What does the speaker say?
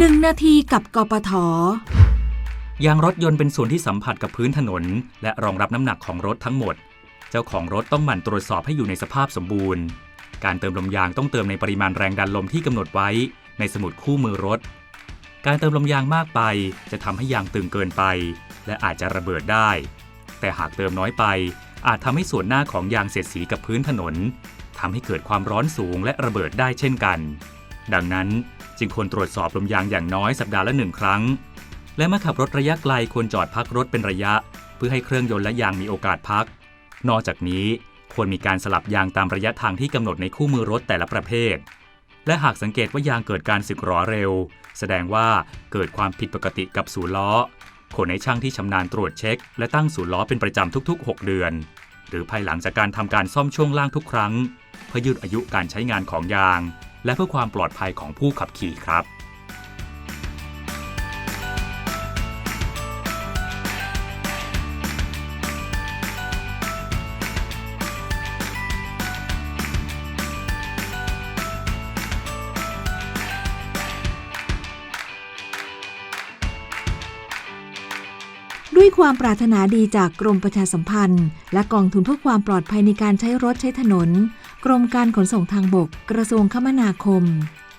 1 นาทีกับกปท ยางรถยนต์เป็นส่วนที่สัมผัสกับพื้นถนน และรองรับน้ำหนักของรถทั้งหมด เจ้าของรถต้องหมั่นตรวจสอบให้อยู่ในสภาพสมบูรณ์ การเติมลมยางต้องเติมในปริมาณแรงดันลมที่กำหนดไว้ ในสมุดคู่มือรถ การเติมลมยางมากไป จะทำให้ยางตึงเกินไป และอาจจะระเบิดได้ แต่หากเติมน้อยไป อาจทำให้ส่วนหน้าของยางเสียดสีกับพื้นถนนทำให้เกิดความร้อนสูงและระเบิดได้เช่นกัน ดังนั้นจึงควรตรวจสอบลมยางอย่างน้อยสัปดาห์ละหนึ่งครั้ง และเมื่อขับรถระยะไกลควรจอดพักรถเป็นระยะ เพื่อให้เครื่องยนต์และยางมีโอกาสพัก นอกจากนี้ควรมีการสลับยางตามระยะทางที่กำหนดในคู่มือรถแต่ละประเภท และหากสังเกตว่ายางเกิดการสึกหรอเร็ว แสดงว่าเกิดความผิดปกติกับศูล้อคนในช่างที่ชำนาญตรวจเช็ค และตั้งศูล้อเป็นประจำทุก ๆ 6 เดือน หรือภายหลังจากการทำการซ่อมช่วงล่างทุกครั้ง เพื่อยืดอายุการใช้งานของยาง และเพื่อความปลอดภัยของผู้ขับขี่ครับด้วยความปรารถนาดีจากกรมประชาสัมพันธ์ และกองทุนเพื่อความปลอดภัยในการใช้รถใช้ถนน กรมการขนส่งทางบก กระทรวงคมนาคม